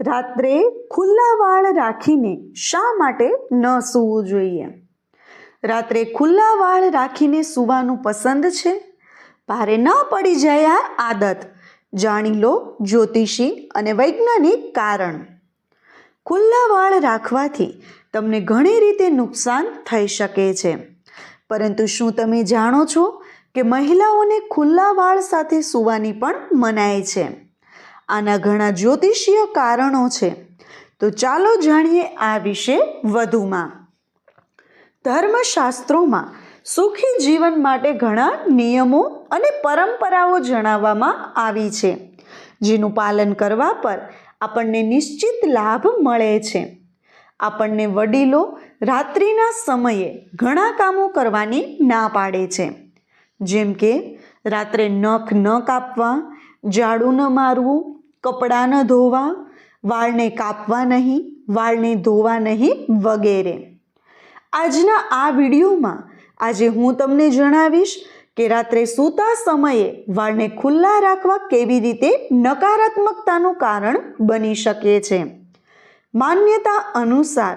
રાત્રે ખુલ્લા વાળ રાખીને શા માટે ન સૂવું જોઈએ? રાત્રે ખુલ્લા વાળ રાખીને સૂવાનું પસંદ છે? ભારે ન પડી જાય આ આદત. જાણી લો જ્યોતિષી અને વૈજ્ઞાનિક કારણ. ખુલ્લા વાળ રાખવાથી તમને ઘણી રીતે નુકસાન થઈ શકે છે. પરંતુ શું તમે જાણો છો કે મહિલાઓને ખુલ્લા વાળ સાથે સૂવાની પણ મનાય છે? આના ઘણા જ્યોતિષીય કારણો છે. તો ચાલો જાણીએ આ વિશે વધુમાં. ધર્મશાસ્ત્રોમાં સુખી જીવન માટે ઘણા નિયમો અને પરંપરાઓ જણાવવામાં આવી છે, જેનું પાલન કરવા પર આપણને નિશ્ચિત લાભ મળે છે. આપણને વડીલો રાત્રિના સમયે ઘણા કામો કરવાની ના પાડે છે. જેમ કે રાત્રે નખ ન કાપવા, ઝાડુ ન મારવું કપડાં ધોવા, વાળને કાપવા નહીં, વાળને ધોવા નહીં વગેરે. આજના આ વિડીયોમાં આજે હું તમને જણાવીશ કે રાત્રે સૂતા સમયે વાળને ખુલ્લા રાખવા કેવી રીતે નકારાત્મકતાનું કારણ બની શકે છે. માન્યતા અનુસાર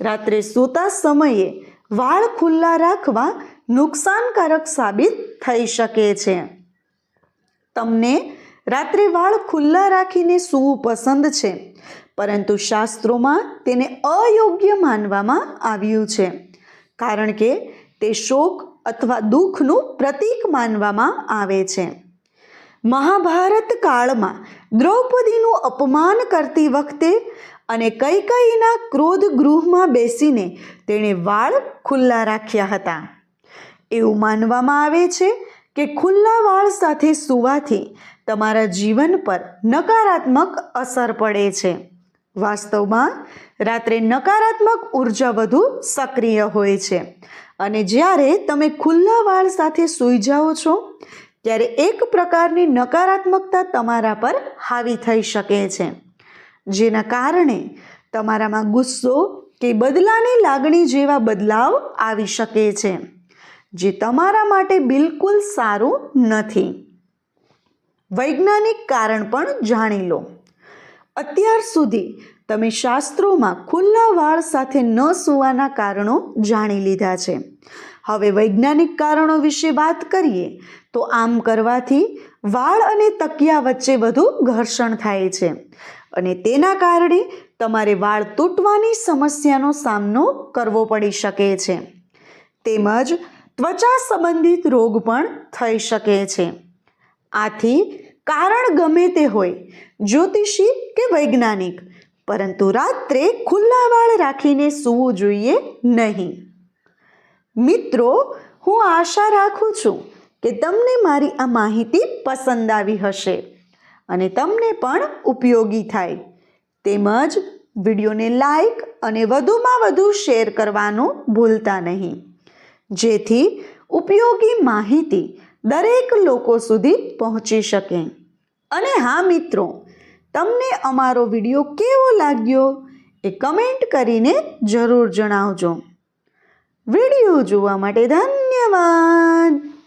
રાત્રે સૂતા સમયે વાળ ખુલ્લા રાખવા નુકસાનકારક સાબિત થઈ શકે છે. તમને રાત્રે વાળ ખુલ્લા રાખીને સૂવું પસંદ છે, પરંતુ શાસ્ત્રોમાં તેને અયોગ્ય માનવામાં આવ્યું છે, કારણ કે તે શોક અથવા દુઃખનું પ્રતીક માનવામાં આવે છે. મહાભારત કાળમાં દ્રૌપદીનું અપમાન કરતી વખતે અને કૈકઈના ક્રોધ ગૃહમાં બેસીને તેણે વાળ ખુલ્લા રાખ્યા હતા. એવું માનવામાં આવે છે કે ખુલ્લા વાળ સાથે સૂવાથી તમારા જીવન પર નકારાત્મક અસર પડે છે. વાસ્તવમાં, રાત્રે નકારાત્મક ઊર્જા વધુ સક્રિય હોય છે. અને જ્યારે તમે ખુલ્લા વાળ સાથે સૂઈ જાઓ છો, ત્યારે એક પ્રકારની નકારાત્મકતા તમારા પર હાવી થઈ શકે છે. જેના કારણે તમારામાં ગુસ્સો કે બદલાની લાગણી જેવા બદલાવ આવી શકે છે. જે તમારા માટે બિલકુલ સારું નથી. વૈજ્ઞાનિક કારણ પણ જાણી લો. અત્યાર સુધી તમે શાસ્ત્રોમાં ખુલ્લા વાળ સાથે ન સૂવાના કારણો જાણી લીધા છે. હવે વૈજ્ઞાનિક કારણો વિશે વાત કરીએ તો આમ કરવાથી વાળ અને તકિયા વચ્ચે વધુ ઘર્ષણ થાય છે અને તેના કારણે તમારે વાળ તૂટવાની સમસ્યાનો સામનો કરવો પડી શકે છે. તેમજ ત્વચા સંબંધિત રોગ પણ થઈ શકે છે. આથી કારણ ગમે તે હોય, જ્યોતિષી કે વૈજ્ઞાનિક, પરંતુ રાત્રે ખુલ્લા વાળ રાખીને સૂવું જોઈએ નહીં. મિત્રો, હું આશા રાખું છું કે તમને મારી આ માહિતી પસંદ આવી હશે અને તમને પણ ઉપયોગી થાય. તેમજ વિડીયોને લાઈક અને વધુમાં વધુ શેર કરવાનું ભૂલતા નહીં. જેથી ઉપયોગી માહિતી દરેક લોકો સુધી પહોંચી શકે. અને હા મિત્રો, તમને અમારો વીડિયો કેવો લાગ્યો એ કમેન્ટ કરીને જરૂર જણાવજો. વીડિયો જોવા માટે ધન્યવાદ.